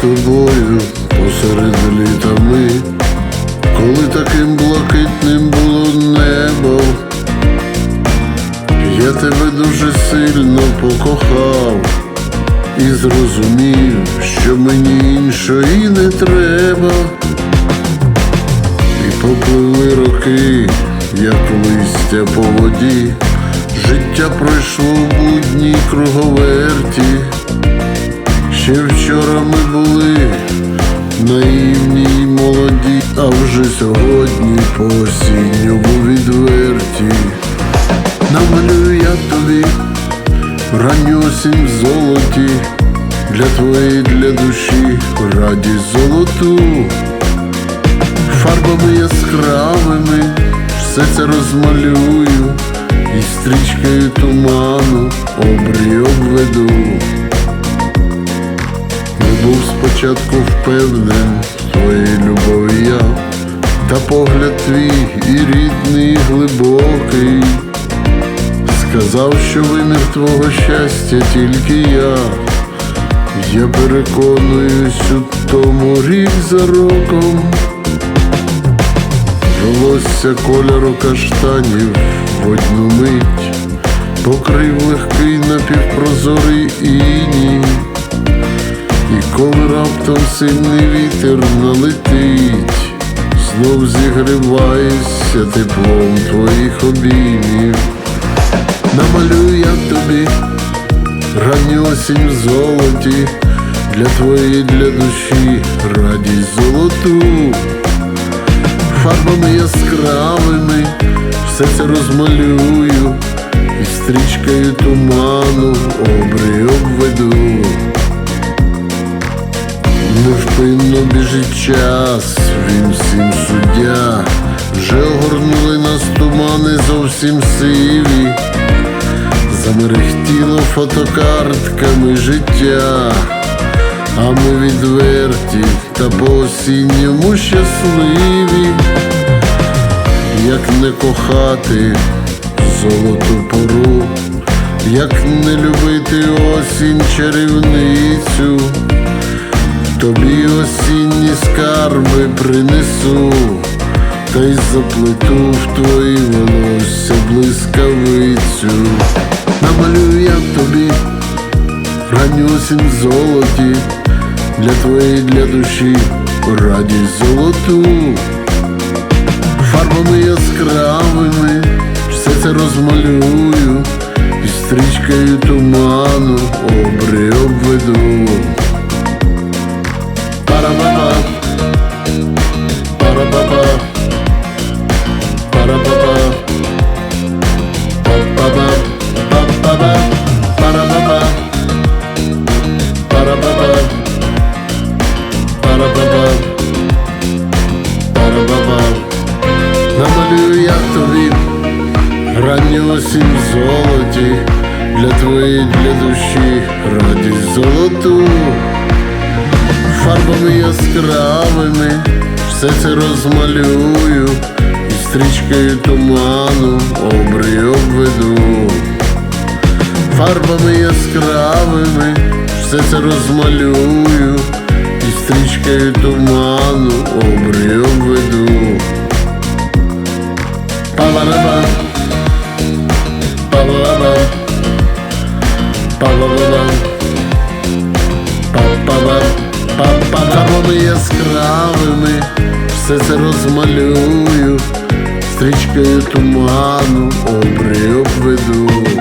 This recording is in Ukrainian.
тобою посеред літа ми, коли таким блакитним було небо, я тебе дуже сильно покохав і зрозумів, що мені іншої не треба. І попливли роки, як листя по воді, життя пройшло в будній круговерті. Ще вчора ми були наївні й молоді, а вже сьогодні по осінньому відверті. Намалюю я тобі ранню осінь золоті, для твоєї, для душі радість золоту, фарбами яскравими все це розмалюю, і стрічкою туману обрій обведу. Спочатку впевнен в твоїй любові я, та погляд твій і рідний, і глибокий. Сказав, що вимір твого щастя тільки я. Я переконуюсь у тому рік за роком. Волосся кольору каштанів в одну мить, покрив легкий напівпрозорий іній. І коли раптом сильний вітер налетить, знов зігріваєшся теплом твоїх обіймів. Намалюю я тобі ранню осінь в золоті, для твоєї, для душі радість золоту, фарбами яскравими все це розмалюю, і стрічкою туману обрій обведу. Невпинно час, він всім суддя, вже огорнули нас тумани зовсім сиві, замерехтіло фотокартками життя, а ми відверті та по осінньому щасливі, як не кохати золоту пору, як не любити осінь чарівницю. Тобі осінні скарби принесу, та й заплету в твої волосся блискавицю. Намалюю я тобі ранню осінь золоті, для твоєї, для душі радість золоту, фарбами яскравими все це розмалюю, і стрічкою туману обри обведу. Осінь в золоті, для твоєї, для душі радість золоту фарбами яскравими все це розмалюю, і стрічкою туману обрій обведу. Фарбами яскравими все це розмалюю, і стрічкою туману обрій обведу. Фарбами яскравими все це розмалюю, стрічкою туману обри обведу.